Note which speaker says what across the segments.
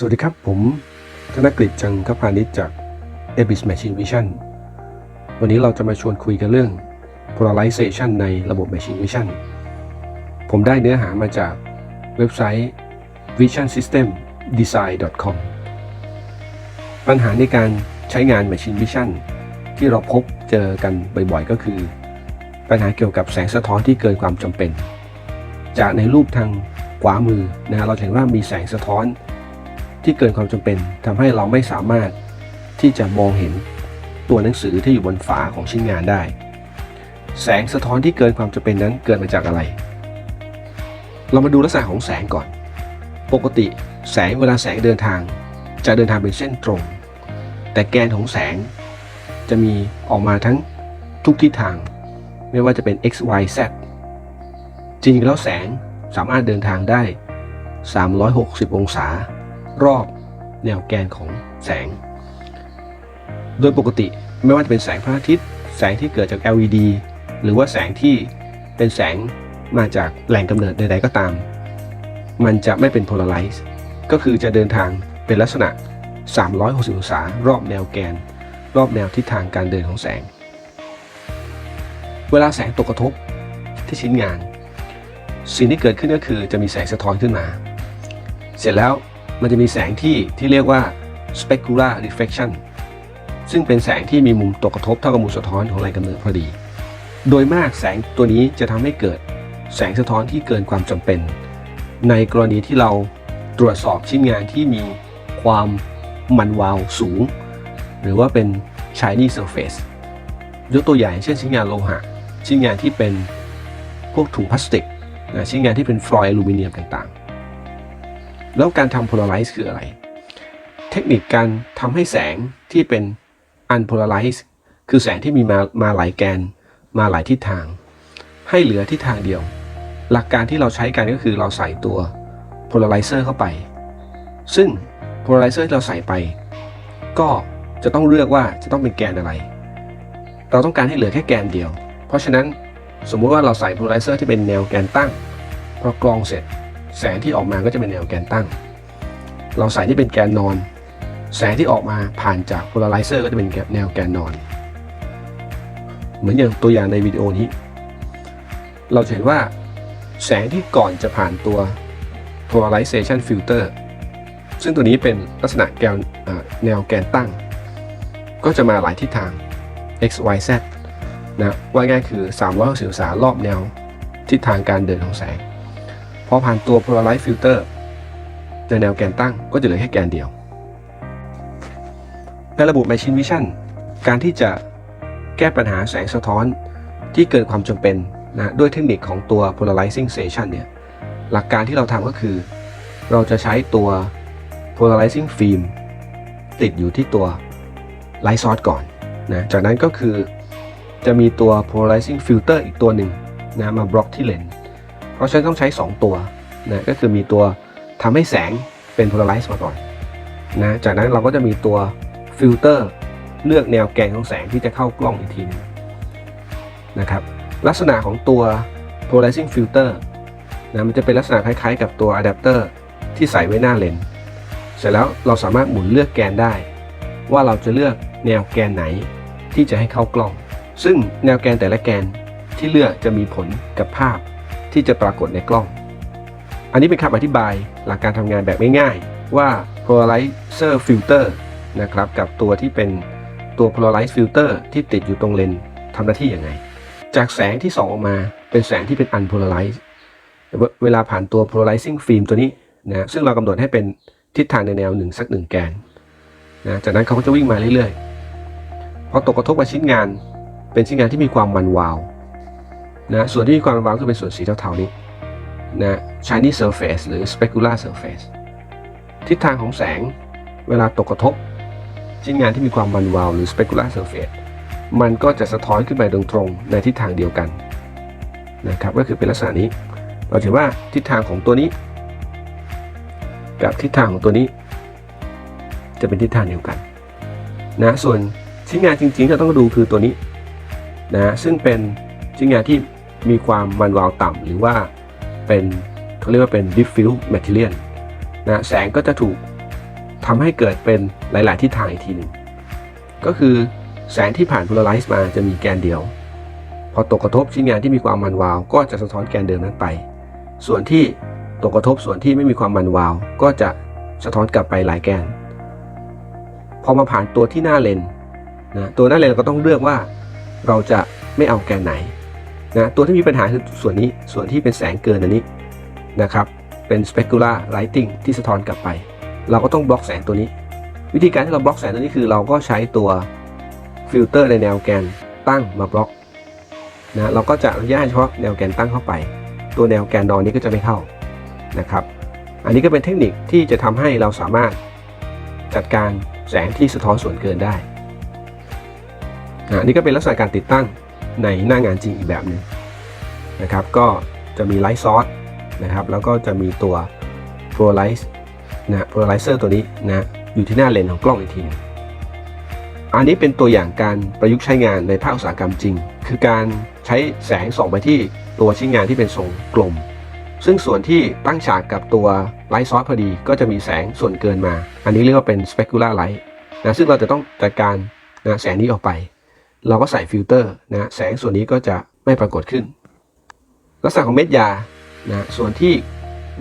Speaker 1: สวัสดีครับ ผมธนกฤษจังคพานิชจาก a b i s Machine Vision วันนี้เราจะมาชวนคุยกันเรื่อง polarization ในระบบ Machine Vision ผมได้เนื้อหามาจากเว็บไซต์ vision system design com ปัญหาในการใช้งาน Machine Vision ที่เราพบเจอกันบ่อยๆ ก็คือ ปัญหาเกี่ยวกับแสงสะท้อนที่เกินความจำเป็น จากในรูปทางขวามือนะเราเห็นว่ามีแสงสะท้อน ที่เกินความจำเป็นทำให้เราไม่สามารถที่จะมองเห็นตัวหนังสือที่อยู่บนฝาของชิ้นงานได้ แสงสะท้อนที่เกินความจำเป็นนั้นเกิดมาจากอะไร เรามาดูลักษณะของแสงก่อน ปกติแสงเวลาแสงเดินทาง จะเดินทางเป็นเส้นตรง แต่แกนของแสงจะมีออกมาทั้งทุกทิศทาง ไม่ว่าจะเป็น x y z จริงๆแล้วแสงสามารถเดินทางได้ 360 องศา รอบแนวแกนของแสง โดยปกติไม่ว่าจะเป็นแสงพระอาทิตย์ แสงที่เกิดจาก LED หรือว่าแสงที่เป็นแสงมาจากแหล่งกำเนิดใดๆก็ตาม มันจะไม่เป็น polarize ก็คือจะเดินทางเป็นลักษณะ 360 องศารอบแนวแกน รอบแนวทิศทางการเดินของแสง เวลาแสงตกกระทบที่ชิ้นงาน สิ่งที่เกิดขึ้นก็คือจะมีแสงสะท้อนขึ้นมา เสร็จแล้ว มันจะมีแสงที่ที่เรียกว่า specular reflection ซึ่งเป็นแสงที่มีมุมตกกระทบเท่ากับมุมสะท้อนของแรงกำเนิดพอดี โดยมากแสงตัวนี้จะทำให้เกิดแสงสะท้อนที่เกินความจำเป็น ในกรณีที่เราตรวจสอบชิ้นงานที่มีความมันวาวสูง หรือว่าเป็น shiny surface ยกตัวอย่างเช่นชิ้นงานโลหะ ชิ้นงานที่เป็นพวกถุงพลาสติก ชิ้นงานที่เป็นฟลอยล์อลูมิเนียมต่าง แล้วการทำ polarize คืออะไร เทคนิคการทำให้แสงที่เป็น unpolarize คือแสงที่มีมามาหลายแกนมาหลายทิศทาง ให้เหลือทิศทางเดียว หลักการที่เราใช้กันก็คือเราใส่ตัว polarizer เข้าไป ซึ่ง polarizer ที่เราใส่ไป ก็จะต้องเลือกว่าจะต้องเป็นแกนอะไร เราต้องการให้เหลือแค่แกนเดียว เพราะฉะนั้นสมมุติว่าเราใส่ polarizer ที่เป็นแนวแกนตั้ง พอกรองเสร็จ แสงที่ออกมาก็จะเป็นแนวแกนตั้ง เราใส่ที่เป็นแกนนอน แสงที่ออกมาผ่านจาก polarizer ก็จะเป็นแนวแกนนอน เหมือนอย่างตัวอย่างในวิดีโอนี้ เราเห็นว่าแสงที่ก่อนจะผ่านตัว polarization filter ซึ่งตัวนี้เป็นลักษณะแกนแนวแกนตั้ง ก็จะมาหลายทิศทาง x y z นะว่าง่ายคือ 360องศารอบแนวทิศทางการเดินของแสง พอผ่านตัว polarize filter ในแนวแกนตั้งก็จะเหลือแค่แกนเดียว ในระบบ Machine Vision การที่จะแก้ปัญหาแสงสะท้อนที่เกินความจำเป็นนะด้วยเทคนิคของตัว polarizing station เนี่ยหลักการที่เราทำก็คือ เราจะใช้ตัว polarizing film ติดอยู่ที่ตัว light source ก่อนนะจากนั้นก็คือจะมีตัว polarizing filter อีกตัวหนึ่งนะมาบล็อกที่เลนส์ เพราะฉะนั้นต้องใช้ 2 ตัวนะก็คือมีตัวทำให้แสงเป็น polarize มาก่อนนะจากนั้นเราก็จะมีตัวฟิลเตอร์เลือกแนวแกนของแสงที่จะเข้ากล้องอีกทีหนึงนะครับลักษณะของตัว polarizing filter นะมันจะเป็นลักษณะคล้ายๆ กับตัวอะแดปเตอร์ที่ใส่ไว้หน้าเลนส์เสร็จแล้วเราสามารถหมุนเลือกแกนได้ ว่าเราจะเลือกแนวแกนไหนที่จะให้เข้ากล้อง ซึ่งแนวแกนแต่ละแกนที่เลือกจะมีผลกับภาพ ที่จะปรากฏในกล้อง อันนี้เป็นคำอธิบายหลักการทำงานแบบง่ายๆ ว่า polarizer filter นะครับกับตัวที่เป็นตัว polarize filter ที่ติดอยู่ตรงเลนทำหน้าที่ยังไง จากแสงที่ส่องออกมาเป็นแสงที่เป็น unpolarized เวเวลาผ่านตัว polarizing film ตัวนี้นะซึ่งเรากำหนดให้เป็นทิศทางในแนวหนึ่งสักหนึ่งแกนนะจากนั้นเขาก็จะวิ่งมาเรื่อยๆพอตกกระทบกับชิ้นงาน เป็นชิ้นงานที่มีความมันวาว นะส่วนที่มีความมันวาวคือเป็นส่วนสีเทาๆนี้นะ shiny surface หรือ specular surface ทิศทางของแสงเวลาตกกระทบ ชิ้นงานที่มีความมันวาวหรือ specular surface มันก็จะสะท้อนขึ้นไปตรงๆในทิศทางเดียวกันนะครับก็คือเป็นลักษณะนี้ เราจะเห็นว่าทิศทางของตัวนี้ กับทิศทางของตัวนี้ จะเป็นทิศทางเดียวกันนะส่วนชิ้นงานจริงๆที่เราต้องดูคือตัวนี้นะซึ่งเป็นชิ้นงานที่ มีความมันวาวต่ำหรือว่าเป็นเขาเรียกว่าเป็น diffuse material นะแสงก็จะถูกทำให้เกิดเป็นหลาย ๆ ทิศทางอีกทีหนึ่งก็คือแสงที่ผ่าน polarize มาจะมีแกนเดียว พอตกกระทบชิ้นงานที่มีความมันวาว ก็จะสะท้อนแกนเดิมนั้นไป ส่วนที่ตกกระทบส่วนที่ไม่มีความมันวาว ก็จะสะท้อนกลับไปหลายแกน พอมาผ่านตัวที่หน้าเลนนะตัวหน้าเลนก็ต้องเลือกว่าเราจะไม่เอาแกนไหน นะตัวที่มีปัญหาคือส่วนนี้ส่วนที่เป็นแสงเกินอันนี้นะครับเป็น specular lighting ที่สะท้อนกลับไป เราก็ต้องบล็อกแสงตัวนี้ วิธีการที่เราบล็อกแสงตัวนี้คือเราก็ใช้ตัวฟิลเตอร์ในแนวแกนตั้งมาบล็อกนะเราก็จะอนุญาตเฉพาะแนวแกนตั้งเข้าไป ตัวแนวแกนนอนนี้ก็จะไม่เข้านะครับ อันนี้ก็เป็นเทคนิคที่จะทำให้เราสามารถจัดการแสงที่สะท้อนส่วนเกินได้นะนนี้ก็เป็นลักษณะการติดตั้ง ในหน้างานจริงอีกแบบหนึงนะครับ ก็จะมีไลท์ซอสนะครับ แล้วก็จะมีตัว polarize นะ polarizer ตัวนี้นะอยู่ที่หน้าเลนส์ของกล้องอีกทีนึงอันนี้เป็นตัวอย่างการประยุกต์ใช้งานในภาคอุตสาหกรรมจริง คือการใช้แสงส่องไปที่ตัวชิ้นงานที่เป็นทรงกลม ซึ่งส่วนที่ตั้งฉากกับตัวไลท์ซอสพอดี ก็จะมีแสงส่วนเกินมา อันนี้เรียกว่าเป็น specular light นะซึ่งเราจะต้องจัดการนะแสงนี้ออกไป เราก็ใส่ฟิลเตอร์นะแสงส่วนนี้ก็จะไม่ปรากฏขึ้น ลักษณะของเม็ดยานะส่วนที่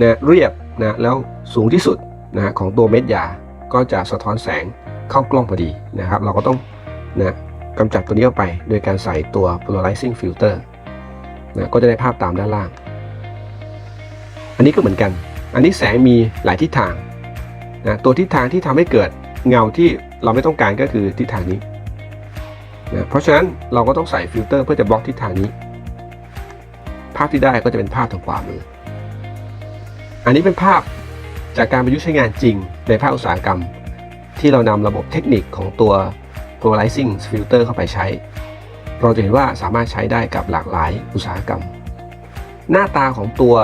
Speaker 1: นะเรียบนะแล้วสูงที่สุดนะของตัวเม็ดยาก็จะสะท้อนแสงเข้ากล้องพอดีนะครับ เราก็ต้องนะกำจัดตัวนี้ออกไป โดยการใส่ตัว polarizing filter นะก็จะได้ภาพตามด้านล่าง อันนี้ก็เหมือนกัน อันนี้แสงมีหลายทิศทางนะตัวทิศทางที่ทำให้เกิดเงาที่เราไม่ต้องการก็คือทิศทางนี้ นะเพราะฉะนั้นเราก็ต้องใส่ฟิลเตอร์เพื่อจะบล็อกทิศทางนี้ ภาพที่ได้ก็จะเป็นภาพทางขวามือ อันนี้เป็นภาพจากการประยุกต์ใช้งานจริงในภาคอุตสาหกรรม ที่เรานำระบบเทคนิคของตัว polarizing filter เข้าไปใช้ เราจะเห็นว่าสามารถใช้ได้กับหลากหลายอุตสาหกรรม หน้าตาของตัว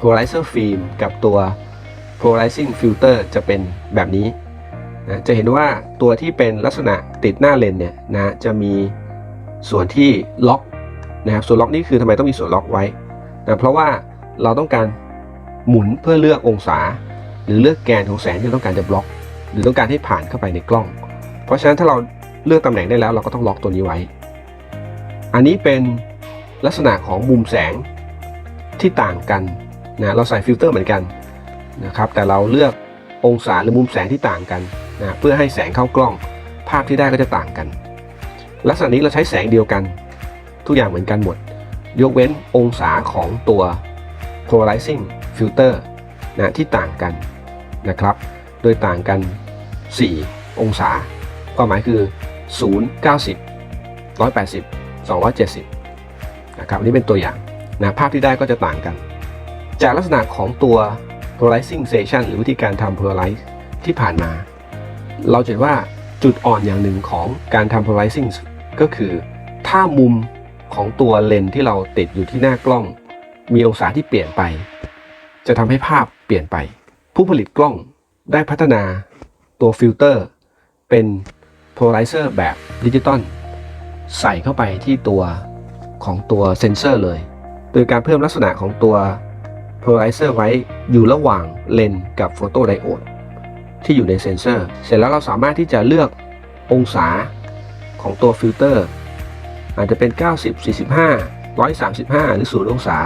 Speaker 1: polarizer film กับตัว polarizing filter จะเป็นแบบนี้ นะจะเห็นว่าตัวที่เป็นลักษณะติดหน้าเลนเนี่ยนะจะมีส่วนที่ล็อกนะครับส่วนล็อกนี่คือทำไมต้องมีส่วนล็อกไว้นะเพราะว่าเราต้องการหมุนเพื่อเลือกองศา หรือเลือกแกนของแสงที่ต้องการจะบล็อก หรือต้องการให้ผ่านเข้าไปในกล้อง เพราะฉะนั้นถ้าเราเลือกตำแหน่งได้แล้วเราก็ต้องล็อกตัวนี้ไว้ อันนี้เป็นลักษณะของมุมแสงที่ต่างกันนะเราใส่ฟิลเตอร์เหมือนกันนะครับแต่เราเลือกองศาหรือมุมแสงที่ต่างกัน นะเพื่อให้แสงเข้ากล้อง ภาพที่ได้ก็จะต่างกัน ลักษณะนี้เราใช้แสงเดียวกัน ทุกอย่างเหมือนกันหมด ยกเว้นองศาของตัว polarizing filter นะที่ต่างกันนะครับ โดยต่างกัน 4 องศา ความหมายคือ 0 90 180 270 นะครับอันนี้เป็นตัวอย่างนะภาพที่ได้ก็จะต่างกัน จากลักษณะของตัว polarizing station หรือวิธีการทำ polarize ที่ผ่านมา เราเห็นว่าจุดอ่อนอย่างหนึ่งของการทำ polarizing ก็คือ ถ้ามุมของตัวเลนส์ที่เราติดอยู่ที่หน้ากล้อง มีองศาที่เปลี่ยนไป จะทำให้ภาพเปลี่ยนไป ผู้ผลิตกล้องได้พัฒนาตัวฟิลเตอร์ เป็น polarizer แบบดิจิตอลใส่เข้าไปที่ตัวของตัวเซนเซอร์เลย โดยการเพิ่มลักษณะของตัว polarizer ไว้อยู่ระหว่างเลนส์กับโฟโตไดโอด ที่อยู่ในเซนเซอร์ เสร็จแล้วเราสามารถที่จะเลือกองศาของตัวฟิลเตอร์ อาจจะเป็น 90 45 135 หรือ 0 องศา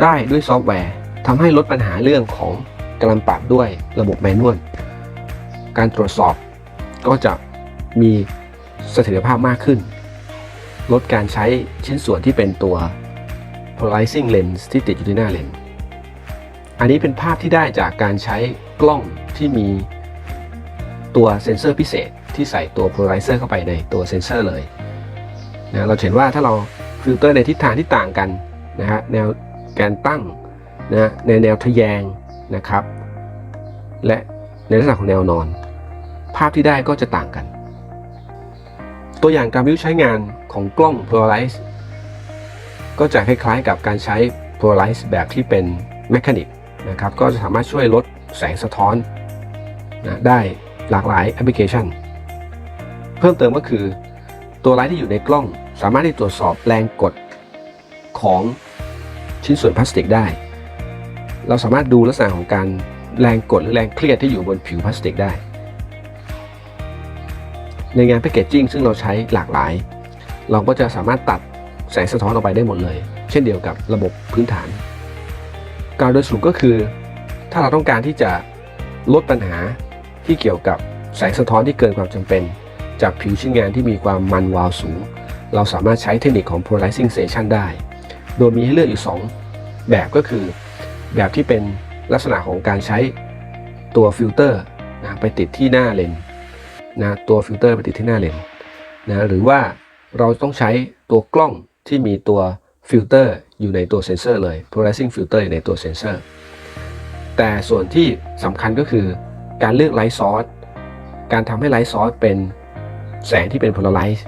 Speaker 1: ได้ด้วยซอฟต์แวร์ทำให้ลดปัญหาเรื่องของการปรับด้วยระบบแมนนวล การตรวจสอบก็จะมีเสถียรภาพมากขึ้น ลดการใช้ชิ้นส่วนที่เป็นตัว polarizing lens ที่ติดอยู่ที่หน้าเลนส์ อันนี้เป็นภาพที่ได้จากการใช้กล้องที่มีตัวเซ็นเซอร์พิเศษที่ใส่ตัว polarizer เข้าไปในตัวเซ็นเซอร์เลยนะเราเห็นว่าถ้าเราฟิลเตอร์ในทิศทางที่ต่างกันนะฮะแนวแกนตั้งนะในแนวทะแยงนะครับ และในลักษณะของแนวนอน ภาพที่ได้ก็จะต่างกัน ตัวอย่างการวิวใช้งานของกล้อง polarize ก็จะคล้ายๆกับการใช้ polarize แบบที่เป็นแมคานิก นะครับก็จะสามารถช่วยลดแสงสะท้อนนะได้หลากหลายแอปพลิเคชัน เพิ่มเติมก็คือ ตัวไลท์ที่อยู่ในกล้อง สามารถที่ตรวจสอบแรงกดของชิ้นส่วนพลาสติกได้ เราสามารถดูลักษณะของการแรงกดหรือแรงเครียดที่อยู่บนผิวพลาสติกได้ ในงานแพคเกจจิ้งซึ่งเราใช้หลากหลาย เราก็จะสามารถตัดแสงสะท้อนออกไปได้หมดเลย เช่นเดียวกับระบบพื้นฐาน กาวโดยสรุปก็คือ ถ้าเราต้องการที่จะลดปัญหาที่เกี่ยวกับแสงสะท้อนที่เกินความจำเป็น จากผิวชิ้นงานที่มีความมันวาวสูง เราสามารถใช้เทคนิคของ polarizing station ได้ โดยมีให้เลือกอยู่ 2 แบบก็คือ แบบที่เป็นลักษณะของการใช้ตัวฟิลเตอร์นะไปติดที่หน้าเลนส์นะตัวฟิลเตอร์ไปติดที่หน้าเลนส์นะหรือว่าเราต้องใช้ตัวกล้องที่มีตัวฟิลเตอร์ อยู่ในตัวเซนเซอร์เลย polarizing filter อยู่ในตัวเซนเซอร์ แต่ส่วนที่สำคัญก็คือการเลือกไลท์ซอสการทำให้ไลท์ซอสเป็นแสงที่เป็น polarize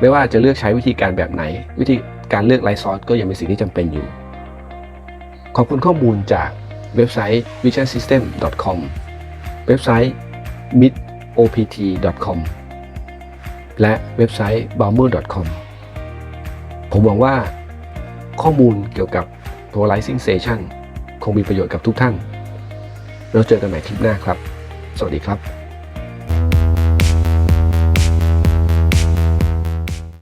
Speaker 1: ไม่ว่าจะเลือกใช้วิธีการแบบไหน วิธีการเลือกไลท์ซอสก็ยังเป็นสิ่งที่จำเป็นอยู่ ขอบคุณข้อมูลจากเว็บไซต์ visionsystem.com เว็บไซต์ midopt.com และเว็บไซต์ balmer.com ผมหวังว่า ข้อมูลเกี่ยวกับ polarizing station คงมีประโยชน์กับทุกท่านเราเจอกันใหม่คลิปหน้าครับ สวัสดีครับ